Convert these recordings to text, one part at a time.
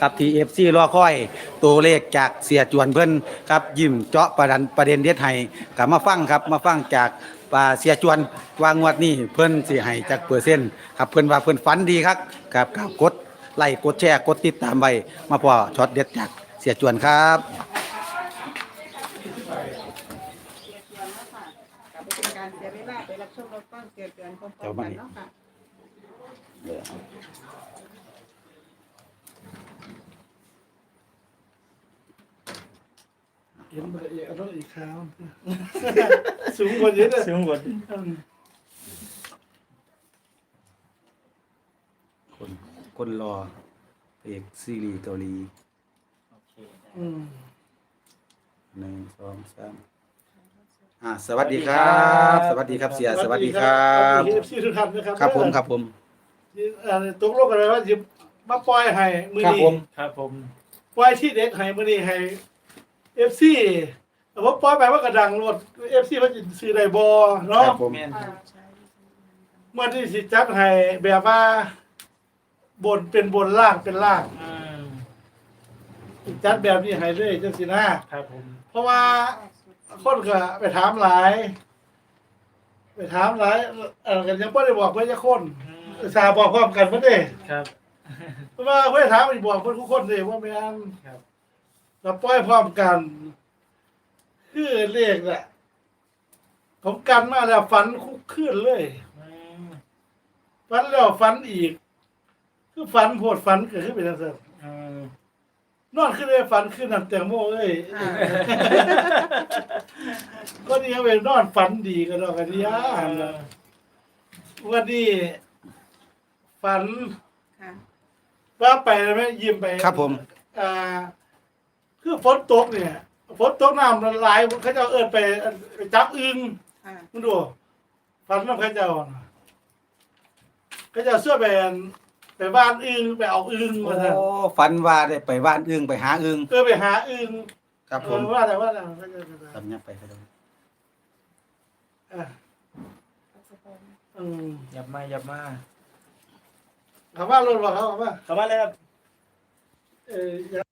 ครับทีเอฟซีรอคอย ตัวเลขจากเสียจวนเพิ่นครับยิ้มเจาะประเด็นประเด็นเด็ดให้กลับมาฟังครับมาฟังจากป่าเสียจวนวางงวดนี้เพิ่นสิให้จากเปอร์เซ็นต์ครับเพิ่นว่าเพิ่นฝันดีครับครับครับกดไลค์กดแชร์กดติดตามไว้มาพอช็อตเด็ดจากเสียจวนครับกับเป็นการเสียเวลาไปรับชมรับฟังเสียเตือนพร้อมๆกันเนาะค่ะ เห็นมันอีกแล้วอีกคราวสูงกว่าเยอะเลยสูงกว่าคนคนรอเพลงซีรีส์เกาหลีอืมหนึ่งสองสามอ่าสวัสดีครับ สวัสดีครับเสียสวัสดีครับสวัสดีครับทุกท่านนะครับครับผมครับผมอ่าตกลงกันไว้ว่าจะมาปล่อยให้มือครับนี้ผมครับผมปล่อยที่เด็กให้มือนี้ให้ เอฟซีแต่ว่าปล่อยไปว่ากระดังรถเอฟซีมันจะซื้อได้บอคเนาะรับผมแม่นเมื่อที่สิจัดให้แบบว่าบนเป็นบนล่างเป็นล่างอืมจัดแบบนี้ให้เลยจังสินะ ครับผมเพราะว่าคนก็ไปถามหลาย ไปถามหลายเออกันยังไม่ได้บอกเพื่อนจะคนอืมสาบอกพร้อมกันเพื่อนเด้ครับ เพราะว่าเพื่อนถามอีกบอกเพื่อนทุกคนเลยว่าไม่อันครับ เราปล่อยพร้อมกัน คือเลขแหละผมกันมาแล้วฝันคุกคืนเลยอืมฝันแล้วฝันอีก คือฝันโพดฝันเกิดขึ้นเป็นจังซั่นอืมนอนขึ้นเลยฝันขึ้นนั่นแตงโมเอ้ยอ่าก็นี่เอาไปนอนฝันดีกันดอกกันดีอะวันนี้ฝันค่ะว่าไปแล้วไหมยิ้มไปครับผมอ่า คือฝนตกเนี่ยฝนตกน้ำละลายเขาจะเอาเอินไปไปจับอึงค่ะมึงดูฝันน้ำเขาเจ้าน่ะเขาเจะเสื้อไปอันไปบ้านอึงไปเอาอึงโอ้มาท่นฝันว่าได้ไปบ้านอึ้งไปหาอึ้งเออไปหาอึงครับเอผมอว่าแต่ว่าแต่เขาจะทำยังไปครับผมอะอืมหยับมาหยับมาถามว่ารถว่าเขาถามว่า เข้ามาเลยครับ เออ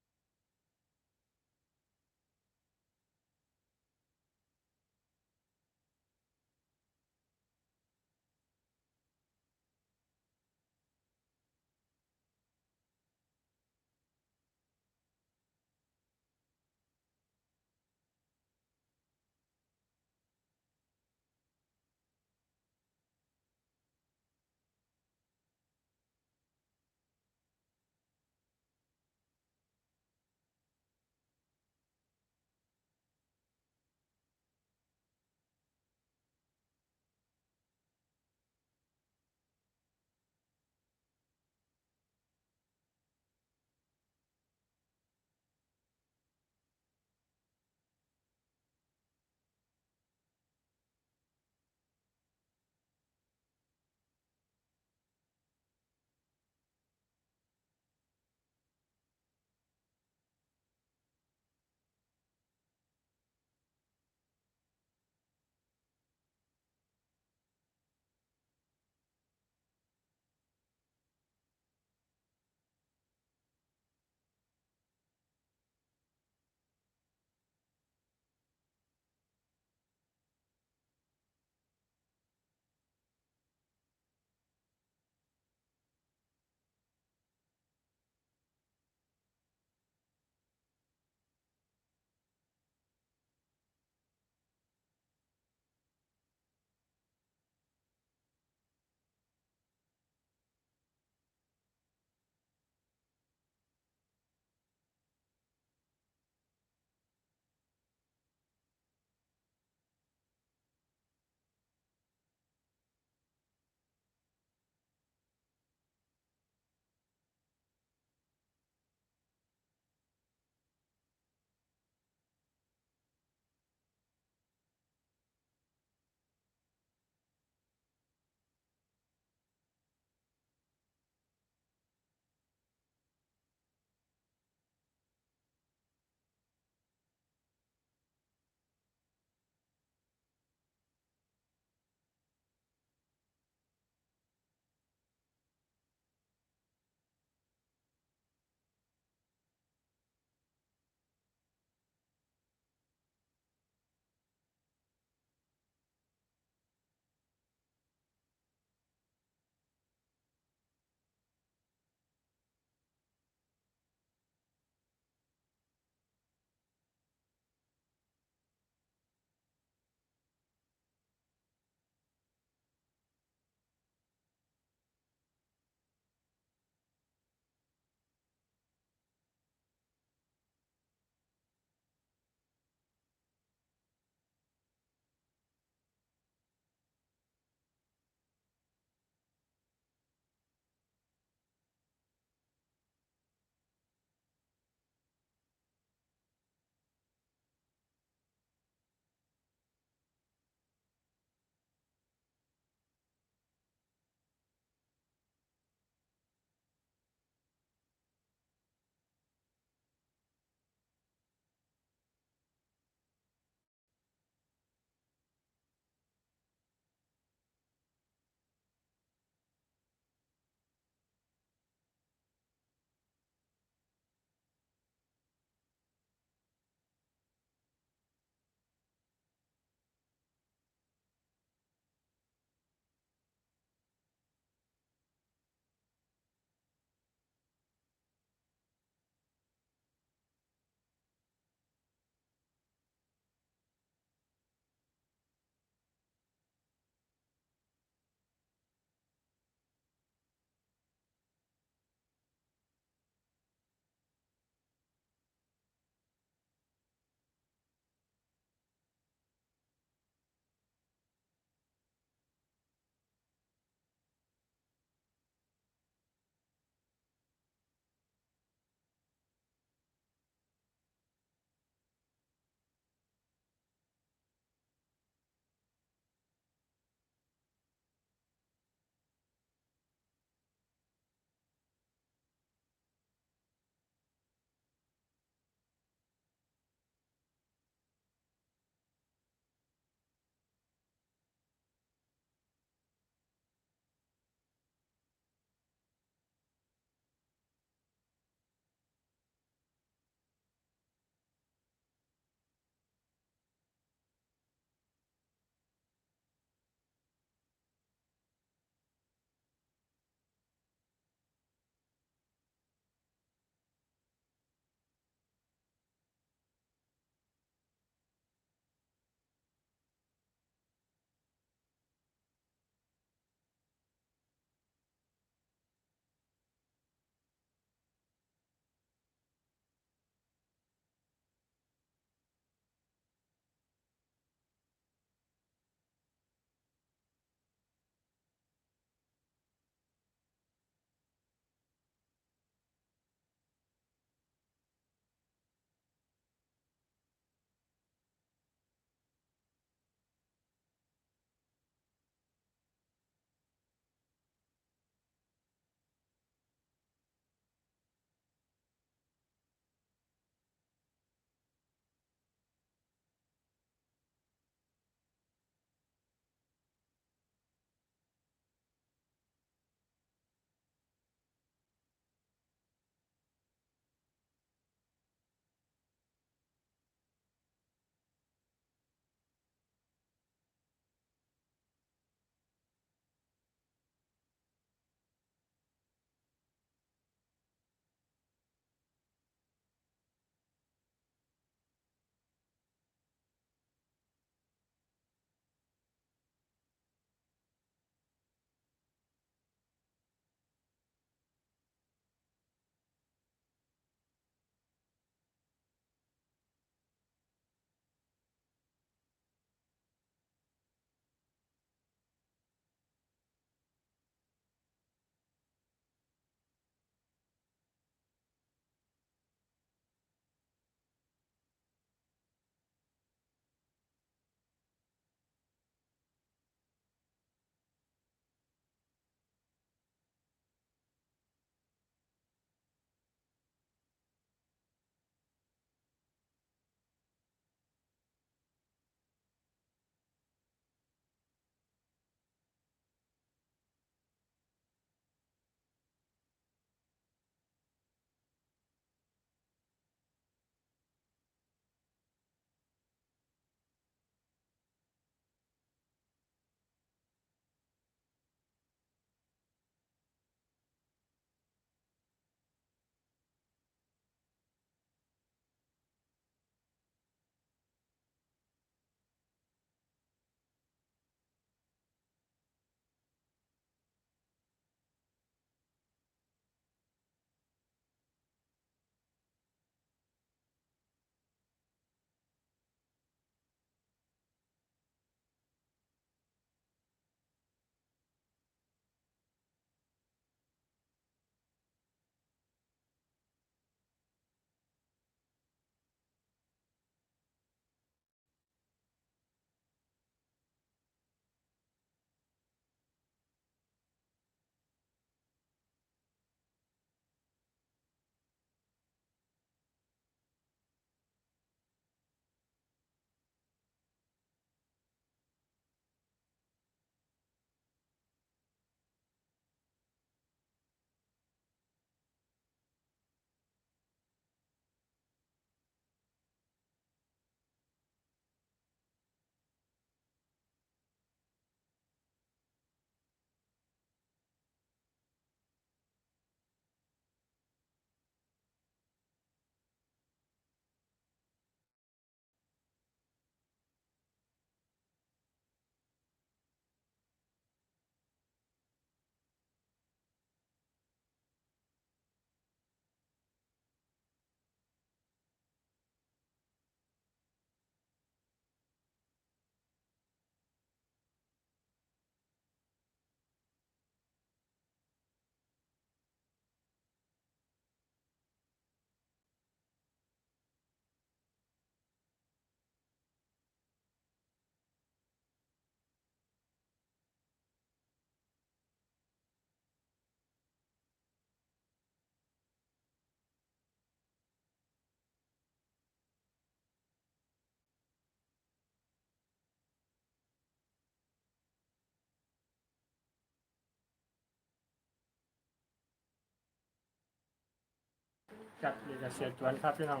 กับเอกเสียจวนครับพี่น้อง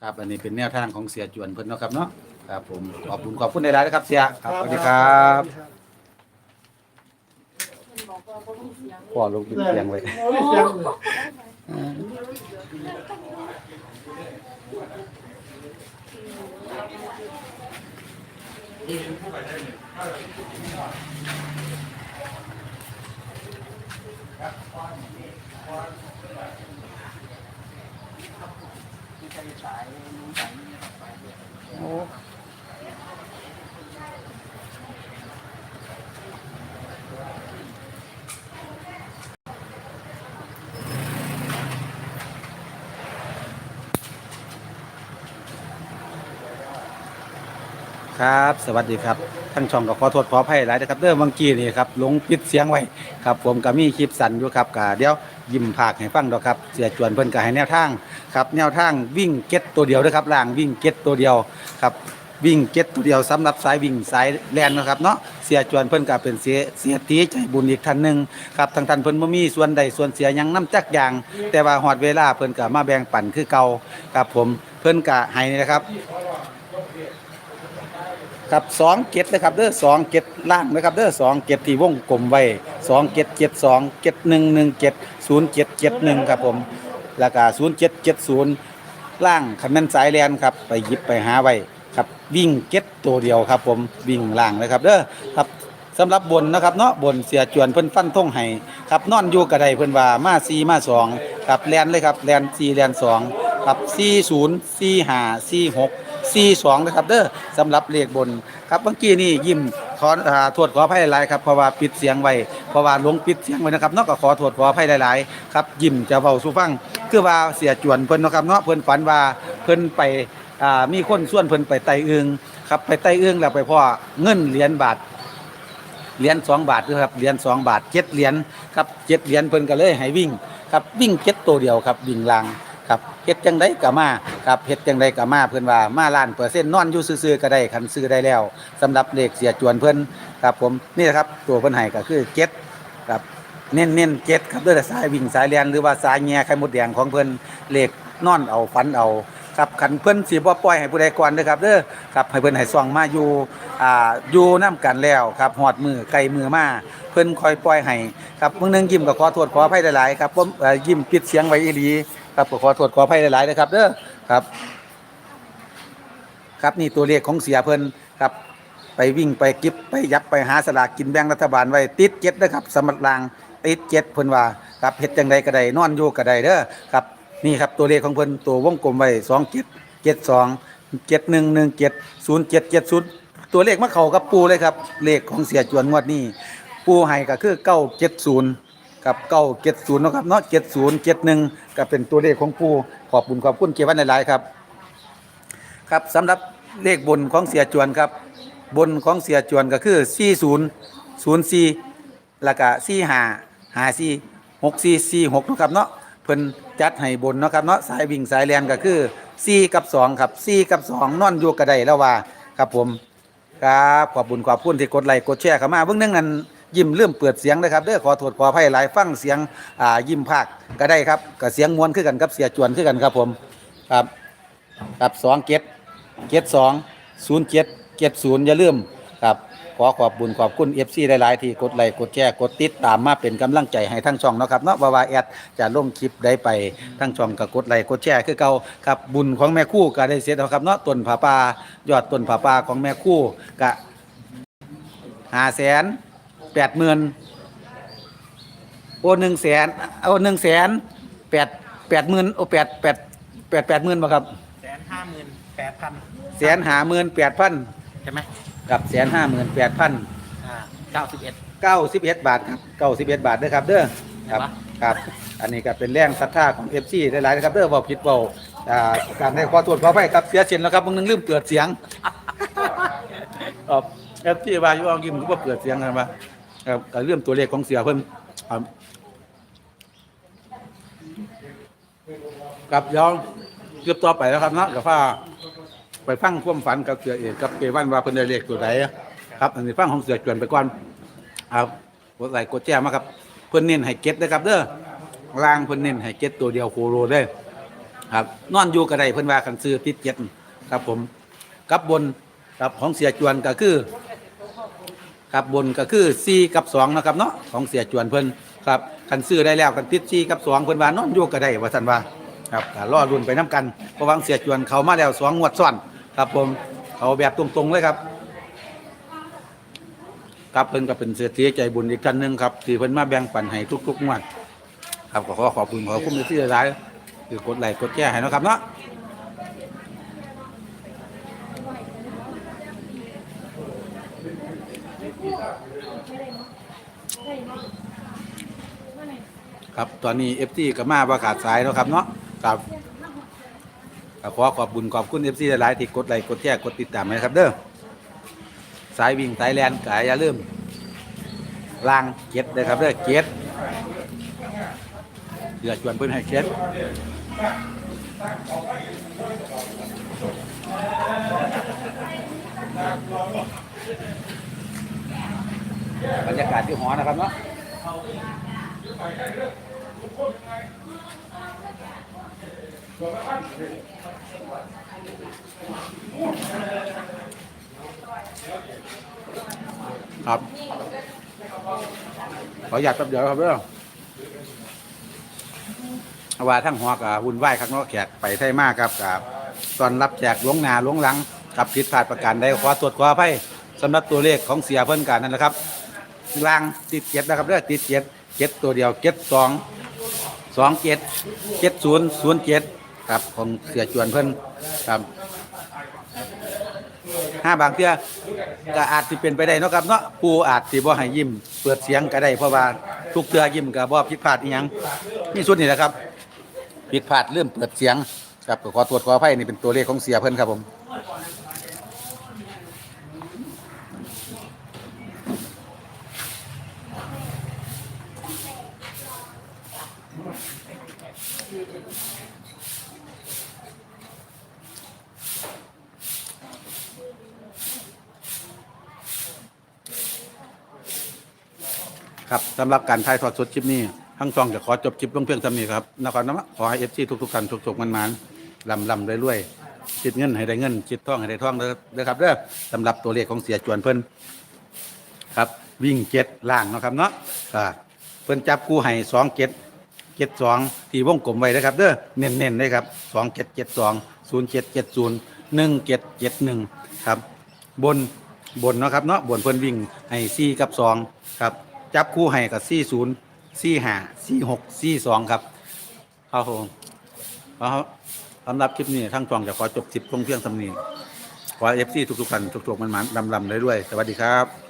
ครับ อันนี้เป็นแนวทางของเสียจวนเพิ่นเนาะครับเนาะครับผมขอบคุณขอบคุณในรายนะครับเสียครับสวัสดีครับพ่อลงเป็นเสียง ไว้โอ้ยเสียงเลยครับ สวัสดีครับทั้งช่องก็ขอโทษขออภัยหลายนะครับเด้อเมื่อกี้นี่ครับลงปิดเสียงไว้ครับ ผมก็มีคลิปสั่นอยู่ครับก็เดี๋ยว ยิ้มภาคให้ฟังดอกครับเสียจวนเพิ่นก็ให้แนวทางครับแนวทางวิ่งเก็ตตัวเดียวนะครับล่างวิ่งเก็ตตัวเดียวครับวิ่งเก็ตตัวเดียวสำหรับสายวิ่งสายแลนนะครับเนาะเสียจวนเพิ่นก็เป็นเสียเสียตีใจบุญอีกท่านหนึ่งครับทางท่านเพิ่นบ่มีส่วนใดส่วนเสียยังนํจักอย่าง แต่ว่าฮอดเวลาเพิ่นก็มาแบ่งปันคือเก่าครับผมเพิ่นก็ให้นะครับ ครับสองเกตนะครับเด้อสองเกตล่างนะครับเด้อสองเกตที่วงกลมไว้สองเกตเจ็ดสองเกตหนึ่งหนึ่งเกตศูนย์เกตเจ็ดหนึ่งครับผมแล้วก็ศูนย์เจ็ดเจ็ดศูนย์ล่างคันแม่นสายแลนครับไปหยิบไปหาไว้ครับวิ่งเก็ตตัวเดียวครับผมวิ่งล่างนะครับเด้อครับสำหรับบนนะครับเนาะบนเสียจวนเพิ่นฟันท่งให้ครับนอนอยู่กระไดเพิ่นว่ามาซีมาสองครับแลนเลยครับแลนซีแลนสองครับซีศูนย์ซีห้าซีหก 42นะครับเด้อสำหรับเลขบนครับเมื่อกี้นี่ยิ้มขออ่าโทษขออภัยหลายครับเพราะว่าปิดเสียงไว้เพราะว่าลงปิดเสียงไว้นะครับเนาก็ขอโทษขออภัยหลายๆครับยิ้มจะเว้าสู่ฟังคือว่าเสียจวนเพิ่นนะครับเนาะเพิ่นฝันว่าเพิ่นไปอ่ามีคนส่วนเพิ่นไปไต่อึงครับไปไต่อึงแล้วไปพ่อเงินเหรียญบาทเหรียญสองบาทนะครับเหรียญสองบาทเจ็ดเหรียญครับเจ็ดเหรียญเพิ่นก็เลยให้วิ่งครับวิ่งเจ็ดตัวเดียวครับวิ่งลาง ครับเฮ็ดจังไดก็มาครับเฮ็ดจังไดก็มาเพิ่นว่ามาล้านเปอร์เซ็นต์นอนอยู่ซื่อๆก็ได้คันซื้อได้แล้วสำหรับเลขเสียจวนเพิ่นครับผมนี่แหละครับตัวเพิ่นให้ก็คือเจ็ดครับเน้นเน้นๆเจ็ดครับด้วยสายวิ่งสายเรียนหรือว่าสายแง่ไข่มดแดงของเพิ่นเลขนอนเอาฟันเอาครับคันเพิ่นสิบ่ปล่อยให้ผู้ใดก่อนเด้อครับเด้อครับให้เพิ่นให้ซ่องมาอยู่อ่าอยู่นํกันแล้วครับฮอดมือไกลมือมาเพิ่นคอยปล่อยให้ครับมื้อนึงยิ้มก็ขอโทษขออภัยหลายๆครับผมเอ่อยิ้มปิดเสียงไว้อีหลี ครับก็ขอโทษขออภัยหลายๆนะครับเด้อครับ ครับนี่ตัวเลขของเสียเพิ่นครับ ไปวิ่งไปก็บไปยับไปหาสลากกินแบ่งรัฐบาลไว้ติดเจ็ดนะครับสำหรับรางติดเจ็ดเพิ่นว่าครับเฮ็ดจังใดก็ได้นอนอยู่ก็ได้เด้อครับนี่ครับตัวเลขของเพิ่นตัววงกลมไว้สองเจ็ดเจ็ดสองเจ็ดหนึ่งหนึ่งเจ็ดศูนย์เจ็ดเจ็ดศูนย์ตัวเลขมาเข้ากับปูเลยครับเลขของเสียจวนงวดนี้ปูให้ก็คือเก้าเจ็ดศูนย์ กับเก้าเจ็ดศูนย์นะครับเนาะเจ็ดศูนย์เจ็ดหนึ่งก็เป็นตัวเลขของปูขอบคุณขอบคุณเกี่ยวันหลายๆครับครับสำหรับเลขบนของเสียจวนครับ บนของเสียจวนก็คือ 40 04แล้วก็45 54 64 46นะครับเนาะเพิ่นจัดให้บนเนาะครับเนาะสายวิ่งสายแลนก็คือ 4 กับ 2 ครับ 4 กับ 2 นอนอยู่ก็ไดแล้วว่า ครับผม ครับขอบคุณขอบคุณที่กดไลค์กดแชร์เข้ามาเบิ่งหนึงนั้น ยิ้มเริ่มเปิดเสียงนะครับเด้อขอโทษขออภัยหลายฟังเสียงอ่ายิ้มภาคก็ได้ครับก็เสียงมวนคือกันกับเสียจวนคือกันครับผมครับครับสองเจ็ดเจ็ดสองศูนย์เจ็ดเจ็ดศูนย์อย่าลืมครับขอขอบบุญขอบคุณเอฟซีหลาย ๆ ที่กดไลค์กดแชร์กดติดตามมาเป็นกำลังใจให้ทั้งช่องเนาะครับเนาะวาวาแอดจะลงคลิปได้ไปทั้งช่องก็กดไลค์กดแชร์คือเก่าครับบุญของแม่คู่ก็ได้เสร็จแล้วครับเนาะต้นผาป่ายอดต้นผาป่าของแม่คู่ก็ห้าแสน แปดหมื่นโอ้หนึ่งแสนเอาหนึ่งแสนแปดแปดหมื่นโอ้แปดแปดแปดแปดหมื่นบ่ครับแสนห้าหมื่นแปดพันแสนหาหมื่นแปดพันใช่ไหมกับแสนห้าหมื่นแปดพันอ่าเก้าสิบเอ็ดเก้าสิบเอ็ดบาทครับเก้าสิบเอ็ดบาทเด้อครับเด้อครับไหนวะครับ อันนี้ก็เป็นแรงศรัทธาของเอฟซีหลายๆนะครับเด้อเว่าผิดเว่าอ่าการให้ขอตรวจขอไปครับเสียเสียนแล้วครับมึงนึงลืมเปิดเสียงครับเอฟซีว่าอยู่เอากิมก็เปิดเสียงกันมา ครับก็เรื่องตัวเลขของเสียเพิ่นครับกับยองเกือบต่อไปแล้วครับเนาะกับฟ้าไปฟังความฝันกับเสือเอกกับเกวันว่าเพิ่นได้เลขตัวใดครับอันนี้ฟังของเสือเกินไปก่อนครับกดไลค์กดแชร์มาครับ เพิ่นเน้นให้เก็ตนะครับเด้อล่างเพิ่นเน้นให้เจ็ดตัวเดียวโคโรเด้ครับนอนอยู่ก็ไดเพิ่นว่าคันซื้อติดเจ็ดครับผมกับบนกับของเสียจวนก็คือ ครับบนก็คือ4กับ2นะครับเนาะของเสียจวนเพิ่นครับคันซื้อได้แล้วกันติด4กับ2เพิ่นว่านอนอยู่ก็ได้ว่าซั่นว่าครับก็รอรุ่นไปนํกันเพราะว่าเสียจวนเขามาแล้วสองงวดซ้อนครับผมเขาแบบตรงๆเลยครับครับเพิ่นก็เป็นเศรษฐีใจบุญอีกท่านหนึงครับที่เพิ่นมาแบ่งปันให้ทุกๆงวดครับขอขอบคุณขอคุณที่หลายคือกดไลค์กดแชร์ให้นะครับเนาะ ครับตอนนี้เอฟซีก็มาประกาศสายแล้วครับเนาะครับก็ขอขอบบุญขอบคุณเอฟซีหลายๆที่กดไลค์กดแชร์กดติดตามนะครับเด้อสายวิ่งสายแลนกายอย่าลืมล่างเก็ดเลยครับเด้อเก็ดเดือดชวนเพื่อนให้เก็ดบรรยากาศที่หอนะครับเนาะ ครับ ขออยากแป๊บเดียวครับเด้อว่าทั้งหัวกับหุ่นไหวข้างนอกแขกไปไทยมากครับกับตอนรับแจกหลวงนาหลวงหลังกับผิดพลาดประการใดขอตรวจขออภัยสำหรับตัวเลขของเสียเพิ่นกันนั่นแหละครับรางติดเจ็ดนะครับเด้อติดเจ็ด เจ็ดตัวเดียวเจ็ดสองสองเจ็ดเจ็ดศูนย์ศูนย์เจ็ดครับของเสียจวนเพิ่นครับห้าบางเทื่อก็อาจสิเป็นไปได้เนาะครับเนาะผู้อาจสิบ่ให้ยิ้ม เปิดเสียงก็ได้เพราะว่าทุกเทื่อยิ้มก็บ่ผิดพลาดอีหยังนี่สุดนี่แหละครับผิดพลาดเริ่มเปิดเสียงครับก็ขอตรวจขออภัยนี่เป็นตัวเลขของเสียเพิ่นครับผม สำหรับการถ่ายทอดสดคลิปนี้ทั้งช่องจะขอจบคลิปลงเพียงเท่านี้ครับนะครับนะขอให้ FC ทุกๆท่านทุกๆมันมันๆลำลำๆรวยๆคิดเงินให้ได้เงินคิดท่องให้ได้ท่องเด้อเด้อครับเด้อสำหรับตัวเลขของเสียจวนเพิ่นครับวิ่งเจ็ดล่างเนาะครับเนาะอ่าเพิ่นจับคู่ให้สองเจ็ดเจ็ดสองที่วงกลมไว้นะครับเด้อเน้นๆเลยครับสองเจ็ดเจ็ดสองศูนย์เจ็ดเจ็ดศูนย์หนึ่งเจ็ดเจ็ดหนึ่งครับ บนบนเนาะครับเนาะบนเพิ่นวิ่งให้สี่กับสองครับ จับคู่ให้กับสี่ศูนย์สี่ห้าสี่หกสี่สองครับครับผมเอาสำหรับคลิปนี้ทั้งช่องจะขอจบคลิปลงเพียงสำนีขอเอฟซีทุกๆท่านทุกๆมันๆลำๆเลยด้วย สวัสดีครับ